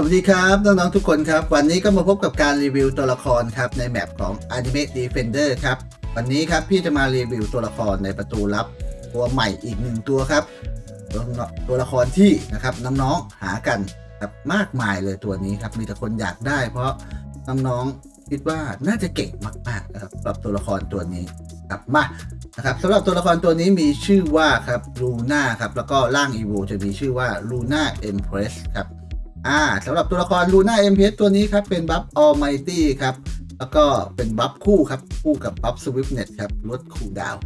สวัสดีครับน้องๆทุกคนครับ วันนี้ก็มาพบกับการรีวิวตัวละครครับในแมปของ Anime Defender ครับ วันนี้ครับพี่จะมารีวิวตัวละครในประตูลับตัวใหม่อีกหนึ่งตัวครับ ตัวตัวละครที่นะครับน้องๆหากันครับมากมายเลยตัวนี้ครับมีแต่คนอยากได้ เพราะน้องๆคิดว่าน่าจะเก่งมากๆนะครับสำหรับตัวละครตัวนี้ครับมานะครับสำหรับตัวละครตัวนี้มีชื่อว่าครับลูน่าครับแล้วก็ร่างอีโวจะมีชื่อว่าลูน่าเอ็มเพรสครับ อ่าสำหรับตัวละครลูน่าเอ็มเพตัวนี้ครับ เป็นบัฟออลไมตี้ครับ แล้วก็เป็นบัฟคู่ครับ คู่กับบัฟสวิฟเน็ตครับลดคูลดาว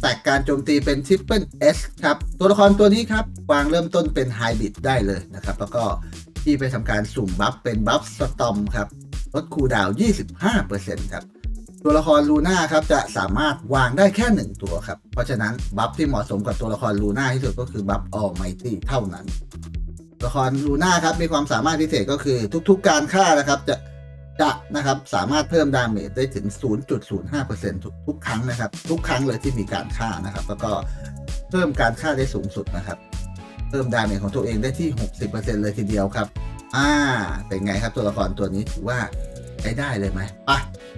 แต่การโจมตีเป็นทริปเปิลเอสครับ ตัวละครตัวนี้ครับ วางเริ่มต้นเป็นไฮบิดได้เลยนะครับ แล้วก็ที่ไปทำการสุ่มบัฟเป็นบัฟสตอมครับลดคูลดาว 25%ครับตัวละครลูน่าครับจะสามารถวางได้แค่หนึ่งตัวครับ เพราะฉะนั้นบัฟที่เหมาะสมกับตัวละครลูน่าที่สุดก็คือบัฟออลไมตี้เท่านั้น ละครลูน่าครับมีความสามารถพิเศษก็คือทุกๆการฆ่านะครับจะจะนะครับสามารถเพิ่มดาเมจได้ถึง 0.05%ทุกทุกครั้งนะครับ ทุกครั้งเลยที่มีการฆ่านะครับ แล้วก็เพิ่มการฆ่าได้สูงสุดนะครับ เพิ่มดาเมจของตัวเองได้ที่ 60%เลยทีเดียวครับ อ่า เป็นไงครับตัวละครตัวนี้ถือว่าใช้ได้เลยไหมไป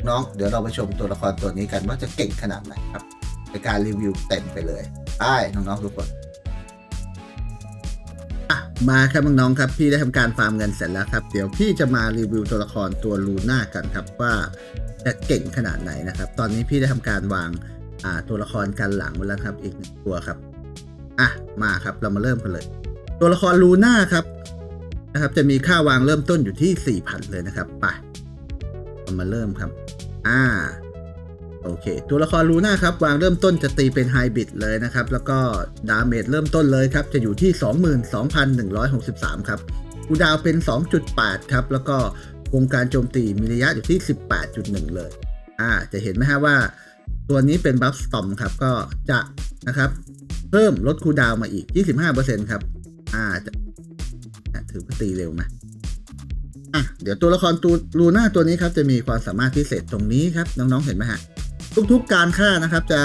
น้องเดี๋ยวเราไปชมตัวละครตัวนี้กันว่าจะเก่งขนาดไหนครับในการรีวิวเต็มไปเลยไปน้องๆทุกคนอะ มาครับน้องๆครับพี่ได้ทำการฟาร์มเงินเสร็จแล้วครับ เดี๋ยวพี่จะมารีวิวตัวละครตัวลูน่ากันครับว่าจะเก่งขนาดไหนนะครับ ตอนนี้พี่ได้ทำการวางอ่าตัวละครกันหลังไว้แล้วครับอีกหนึ่งตัวครับอะมาครับเรามาเริ่มกันเลย ตัวละครลูน่าครับนะครับ จะมีค่าวางเริ่มต้นอยู่ที่4,000เลยนะครับไปเรามาเริ่มครับ อ่า โอเค ตัวละครลูน่าครับ วางเริ่มต้นจะตีเป็นไฮบริดเลยนะครับ แล้วก็ดาเมจเริ่มต้นเลยครับ จะอยู่ที่ 22,163 ครับคูดาวเป็น 2.8 ครับ แล้วก็วงการโจมตีมีระยะอยู่ที่ 18.1 เลย อ่า จะเห็นไหมฮะว่า ตัวนี้เป็นบัฟสตอมครับ ก็จะนะครับ เพิ่มลดคูดาวมาอีก 25%ครับ อ่าจะอะถือว่าตีเร็วไหมอะ เดี๋ยวตัวละครตัวลูน่าตัวนี้ครับ จะมีความสามารถพิเศษตรงนี้ครับ น้องๆ เห็นไหมฮะ ทุกๆการฆ่านะครับจะ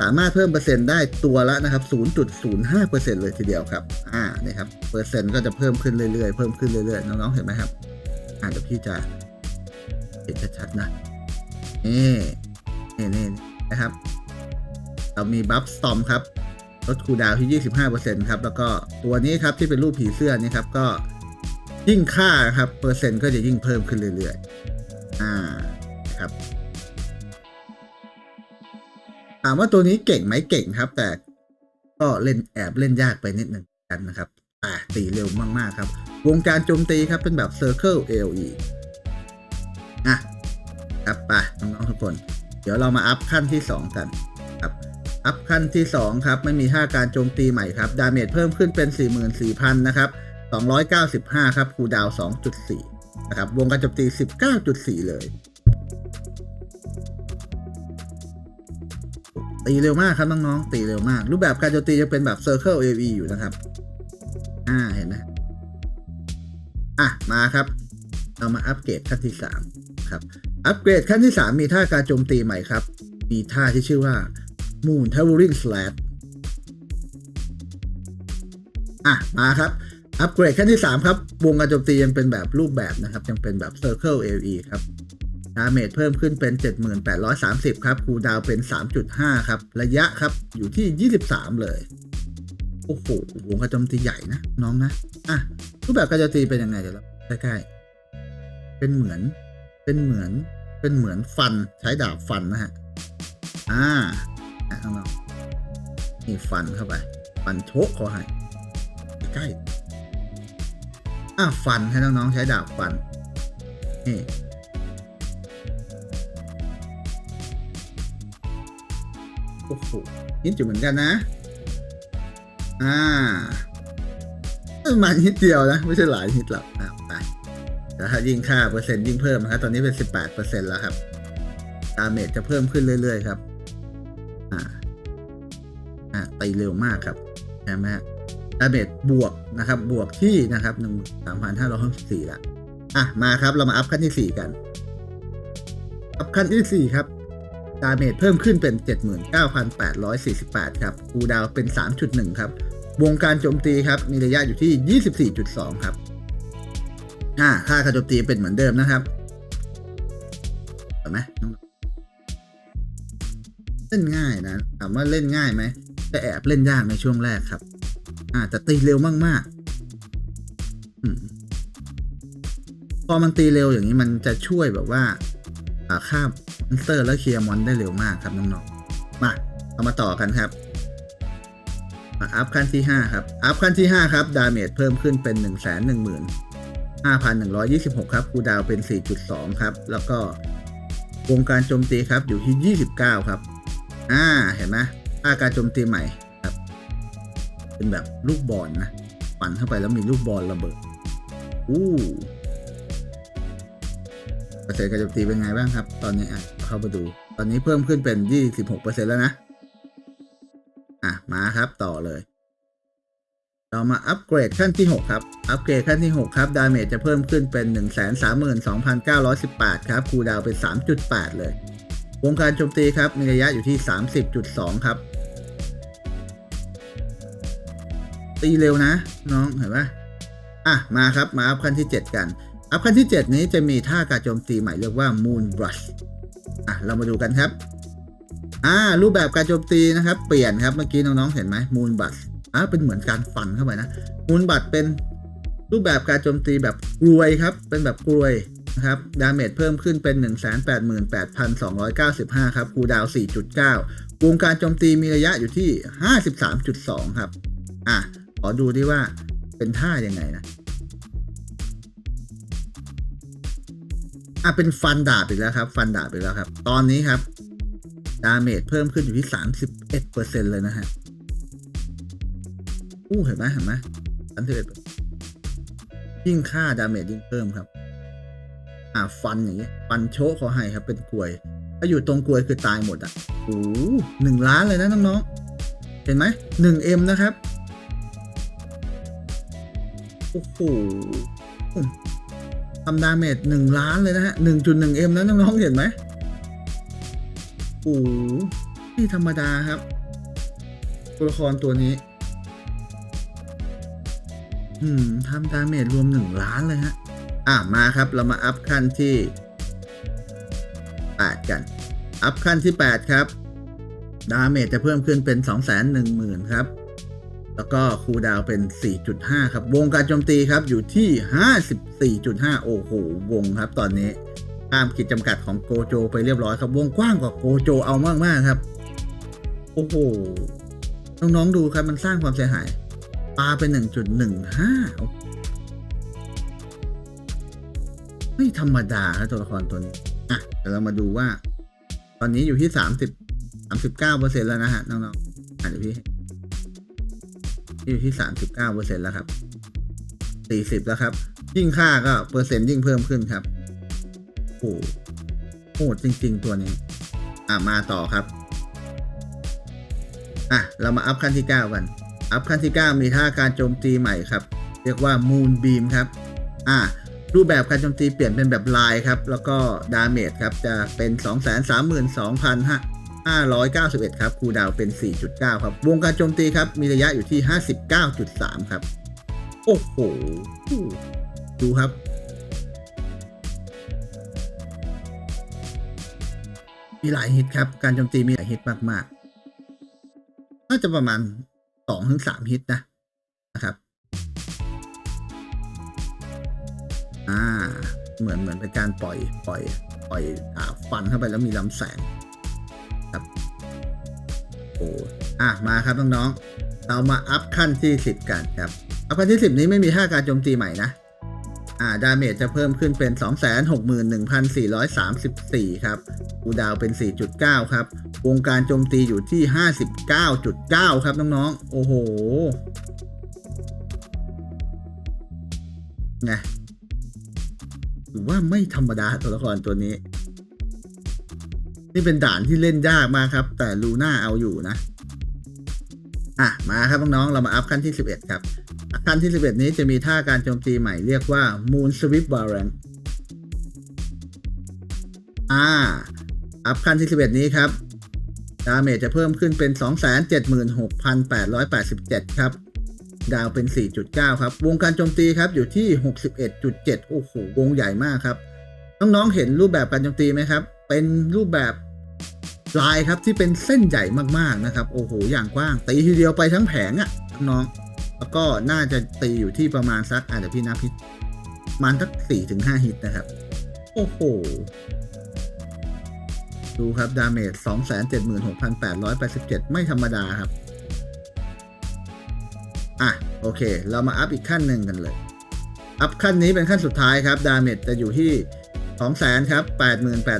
สามารถเพิ่มเปอร์เซ็นต์ได้ตัวละนะครับ 0.05%เลยทีเดียวครับ อ่า นี่ครับ เปอร์เซ็นต์ก็จะเพิ่มขึ้นเรื่อยๆ เพิ่มขึ้นเรื่อยๆ น้องๆ เห็นไหมครับ อ่าเดี๋ยวพี่จะเห็นชัดๆนะ นี่นี่นี่นะครับ เรามีบัฟสตอมครับ ลดคูดาวที่ 25%ครับ แล้วก็ตัวนี้ครับที่เป็นรูปผีเสื้อนี่ครับ ก็ยิ่งฆ่าครับ เปอร์เซ็นต์ก็จะยิ่งเพิ่มขึ้นเรื่อยๆามว่าตัวนี้เก่งไหมเก่งครับ แต่ก็เล่นแอบเล่นยากไปนิดหนึ่งกันนะครับอ่าตีเร็วมากๆครับ วงการโจมตีครับเป็นแบบ Circle AOE อะครับไปน้องๆทุกคน เดี๋ยวเรามาอัพขั้นที่ 2 กันครับอัพขั้นที่ 2 ครับ ไม่มีท่าการโจมตีใหม่ครับ ดาเมจเพิ่มขึ้นเป็น 44,000 นะครับ 295 ครับ คูดาว 2.4 นะครับ วงการโจมตี 19.4 เลย ตีเร็วมากครับน้องๆตีเร็วมาก รูปแบบการโจมตีจะเป็นแบบ Circle AV อยู่นะครับ อ่าเห็นไหมอะมาครับ เรามาอัปเกรดขั้นที่ 3 ครับ อัปเกรดขั้นที่ 3 มีท่าการโจมตีใหม่ครับ มีท่าที่ชื่อว่า Moon Towering Slash อะมาครับอัปเกรดขั้นที่ 3 ครับ วงการโจมตียังเป็นแบบรูปแบบนะครับ ยังเป็นแบบ Circle AV ครับ ดาเมจเพิ่มขึ้นเป็น 7830 ครับ คูดาวเป็น 3.5 ครับ ระยะครับอยู่ที่ 23 เลย โอ้โหวงการโจมตีใหญ่นะ น้องนะ อะ รูปแบบการโจมตีเป็นยังไงเดี๋ยวเราใกล้ๆ เป็นเหมือน เป็นเหมือน เป็นเหมือนฟัน ใช้ดาบฟันนะฮะ อ่าอะน้องๆนี่ฟันเข้าไป ฟันโชกเขาให้ใกล้ อะฟันให้น้องๆใช้ดาบฟัน นี่ โอ้โหนิดอยู่เหมือนกันนะ อ่ามานิดเดียวนะ ไม่ใช่หลายนิดหรอกอะไปแต่ถ้ายิ่งค่าเปอร์เซ็นต์ยิ่งเพิ่มนะครับตอนนี้เป็น18%แปดเปอร์เซนต์แล้วครับดาเมจจะเพิ่มขึ้นเรื่อย ๆ ครับ อ่า อ่าตีเร็วมากครับใช่ไหมฮะดาเมจบวกนะครับ บวกที่นะครับหนึ่งสามพันห้าร้อยหกสิบสี่ละอะ มาครับเรามาอัพขั้นที่สี่กัน อัพขั้นที่สี่ครับ ดาเมจเพิ่มขึ้นเป็น 79,848 ครับคูดาวเป็น 3.1 ครับ วงการโจมตีครับ มีระยะอยู่ที่ 24.2 ครับอ่าค่าการโจมตีเป็นเหมือนเดิมนะครับเห็นไหมเล่นง่ายนะถามว่าเล่นง่ายไหมแต่แอบเล่นยากในช่วงแรกครับ อ่าแต่ตีเร็วมากๆอพอมันตีเร็วอย่างนี้มันจะช่วยแบบว่า อ่าฆ่าม อนสเตอร์และเคลียร์มอนได้เร็วมากครับน้องๆ มาเอามาต่อกันครับมาอัพขั้นที่ 5 ครับ อัพขั้นที่ 5 ครับ ดาเมจเพิ่มขึ้นเป็น 1 1 5 1 5,126 ครับคูดาวเป็น 4.2 ครับ แล้วก็วงการโจมตีครับอยู่ที่ 29 ครับ อ่า เห็นไหมค่าการโจมตีใหม่ครับ เป็นแบบลูกบอลนะปั่นเข้าไปแล้วมีลูกบอลระเบิด อู้เปอร์เซ็นต์การโจมตีเป็นไงบ้างครับ ตอนนี้อะ เข้ามาดู ตอนนี้เพิ่มขึ้นเป็น26%แล้วนะ อะ มาครับต่อเลย เรามาอัปเกรดขั้นที่ 6 ครับ อัปเกรดขั้นที่ 6 ครับ ดาเมจจะเพิ่มขึ้นเป็น 132,918 ครับ คูดาวเป็น 3.8 เลย วงการโจมตีครับ มีระยะอยู่ที่ 30.2 ครับ ตีเร็วนะ น้องเห็นปะอะ มาครับ มาอัพขั้นที่ 7 กันอัพขั้นที่ 7 นี้จะมีท่าการโจมตีใหม่เรียกว่า Moon Brush อะเรามาดูกันครับ อ่า รูปแบบการโจมตีนะครับ เปลี่ยนครับเมื่อกี้น้องๆเห็นไหม Moon Brush อ่าเป็นเหมือนการฟันเข้าไปนะ Moon Brush เป็นรูปแบบการโจมตีแบบกลวยครับ เป็นแบบกลวยนะครับดาเมจเพิ่มขึ้นเป็น 188,295 ครับคูดาว 4.9 วงการโจมตีมีระยะอยู่ที่ 53.2 ครับ อะ ขอดูดิว่าเป็นท่ายังไงนะ อะเป็นฟันดาบอีกแล้วครับ ฟันดาบอีกแล้วครับ ตอนนี้ครับดาเมจเพิ่มขึ้นอยู่ที่31%เอ็ดเปอร์เซ็นเลยนะฮะอู้เห็นไหมเห็นไหม31ยิ่งค่าดาเมจยิ่งเพิ่มครับ อะฟันอย่างนี้ฟันโชกเขาให้ครับ เป็นกลวย ถ้าอยู่ตรงกลวยคือตายหมดอะโอ้หนึ่งล้านเลยนะน้องๆ เห็นไหมหนึ่งเอ็มนะครับ โอ้โห ทำดาเมจหนึ่งล้านเลยนะฮะหนึ่งจุดหนึ่งเอ็มนะน้องๆเห็นไหมโอ้โหไม่ธรรมดาครับ ตัวละครตัวนี้ อืมทำดาเมจรวมหนึ่งล้านเลยฮะ อะ มาครับเรามาอัพขั้นที่แปดกัน อัพขั้นที่แปดครับ ดาเมจจะเพิ่มขึ้นเป็นสองแสนหนึ่งหมื่นครับ แล้วก็คูดาวเป็น 4.5 ครับ วงการโจมตีครับอยู่ที่ 54.5 โอ้โห วงครับตอนนี้ข้ามขีดจำกัดของโกโจไปเรียบร้อยครับ วงกว้างกว่าโกโจเอามากๆครับ โอ้โห น้อง ๆ ดูครับมันสร้างความเสียหาย ปาเป็น 1.15 ไม่ธรรมดาครับตัวละครตัวนี้ อะเดี๋ยวเรามาดูว่า ตอนนี้อยู่ที่ 30 39%แล้วนะฮะ น้องๆอะเดี๋ยวพี่ อยู่ที่ 39เปอร์เซ็นต์แล้วครับ 40 แล้วครับ ยิ่งค่าก็เปอร์เซ็นต์ยิ่งเพิ่มขึ้นครับโอ้โหดจริง ๆ ตัวนี้ อะ มาต่อครับ อะ เรามาอัพขั้นที่ 9 กัน อัพขั้นที่ 9 มีท่าการโจมตีใหม่ครับ เรียกว่า Moon Beam ครับ อะรูปแบบการโจมตีเปลี่ยนเป็นแบบลายครับ แล้วก็ดาเมจครับ จะเป็น 232,500 591 ครับคูดาวเป็น 4.9 ครับ วงการโจมตีครับ มีระยะอยู่ที่ 59.3 ครับ โอ้โห ดูครับ มีหลายฮิตครับ การโจมตีมีหลายฮิตมาก ๆ น่าจะประมาณ 2-3 ฮิตนะ นะครับ อ่า เหมือนเหมือนเป็นการปล่อย ปล่อย ปล่อยอ่าฟันเข้าไปแล้วมีลำแสง โอ้อะมาครับน้องๆเรามาอัพขั้นที่ 10 กันครับ อัพขั้นที่ 10 นี้ไม่มีท่าการโจมตีใหม่นะ อ่า ดาเมจจะเพิ่มขึ้นเป็น 261,434 ครับคูดาวเป็น 4.9 ครับ วงการโจมตีอยู่ที่ 59.9 ครับน้องๆ โอ้โหไงถือว่าไม่ธรรมดาตัวละครตัวนี้ นี่เป็นด่านที่เล่นยากมากครับ แต่ลูน่าเอาอยู่นะ อะ มาครับน้องๆเรามาอัพขั้นที่ 11 ครับ ขั้นที่ 11 นี้จะมีท่าการโจมตีใหม่เรียกว่า Moon Sweep Variant อ่า อัพขั้นที่ 11 นี้ครับดาเมจจะเพิ่มขึ้นเป็น 276,887 ครับ ดาวเป็น 4.9 ครับ วงการโจมตีครับอยู่ที่ 61.7 โอ้โห วงใหญ่มากครับ น้องๆ เห็นรูปแบบการโจมตีไหมครับ เป็นรูปแบบ ลายครับที่เป็นเส้นใหญ่มากๆนะครับ โอ้โหอย่างกว้าง ตีทีเดียวไปทั้งแผงอะ่ะน้อง แล้วก็น่าจะตีอยู่ที่ประมาณสักอะเดี๋ยวพี่นับพิประมาณสัก4ถึง5ฮิตนะครับ โอ้โห ดูครับ ดาเมจ276,887ไม่ธรรมดาครับ อะ โอเค เรามาอัพอีกขั้นหนึ่งกันเลย อัพขั้นนี้เป็นขั้นสุดท้ายครับ ดาเมจจะอยู่ที่ 200,000ครับ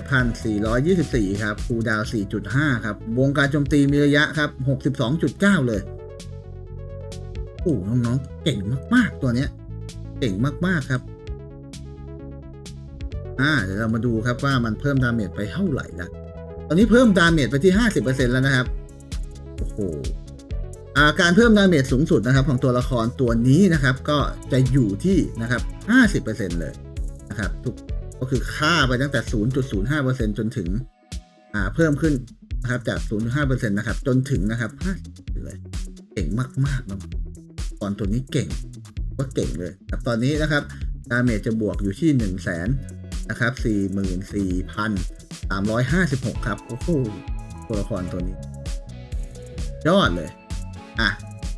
88,424ครับคูดาวน์4.5ครับ วงการโจมตีมีระยะครับ62.9เลยโอ้น้องๆ เก่งมาก ๆ ตัวเนี้ย เก่งมากๆครับ อ่า เดี๋ยวเรามาดูครับว่ามันเพิ่มดาเมจไปเท่าไหร่ละตอนนี้เพิ่มดาเมจไปที่50%แล้วนะครับ โอ้โหอ่าการเพิ่มดาเมจสูงสุดนะครับ ของตัวละครตัวนี้นะครับ ก็จะอยู่ที่นะครับ50%เลยนะครับทุก ก็คือค่าไปตั้งแต่ 0.05%จนถึง อ่า เพิ่มขึ้นนะครับ จาก 0.5%นะครับ จนถึงนะครับ50เลย เก่งมากๆนะตอนตัวนี้เก่งว่าเก่งเลยครับตอนนี้นะครับ ดาเมจจะบวกอยู่ที่ 1 0 0 0 0แสนนะครับ 44,356 ครับ โอ้โห ตัวละครตัวนี้ ยอดเลย อะ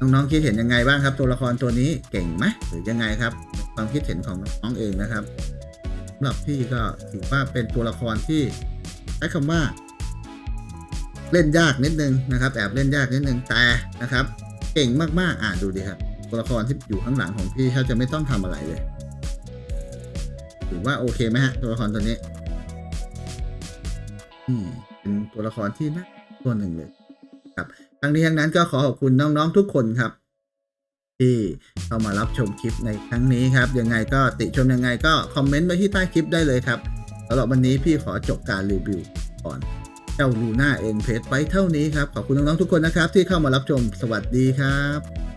น้องๆ คิดเห็นยังไงบ้างครับ ตัวละครตัวนี้เก่งไหมหรือยังไงครับ ความคิดเห็นของน้องเองนะครับำหรับพี่ก็ถือว่าเป็นตัวละครที่ใช้คำว่า เล่นยากนิดนึงนะครับแอบเล่นยากนิดนึงแต่นะครับ เก่งมากๆอะดูดิครับ ตัวละครที่อยู่ข้างหลังของพี่เขาจะไม่ต้องทำอะไรเลยถือว่าโอเคไหมฮะตัวละครตัวนี้ อืมเป็นตัวละครที่น่าตัวหนึ่งเลย ครับทั้งนี้ทั้งนั้นก็ขอขอบคุณน้องๆทุกคนครับ ที่เข้ามารับชมคลิปในครั้งนี้ครับ ยังไงก็ติชมยังไงก็คอมเมนต์ไว้ที่ใต้คลิปได้เลยครับสำหรับวันนี้พี่ขอจบการรีวิวก่อนเจ้าลูน่าเอ็นเพจไปเท่านี้ครับ ขอบคุณน้องๆทุกคนนะครับ ที่เข้ามารับชมสวัสดีครับ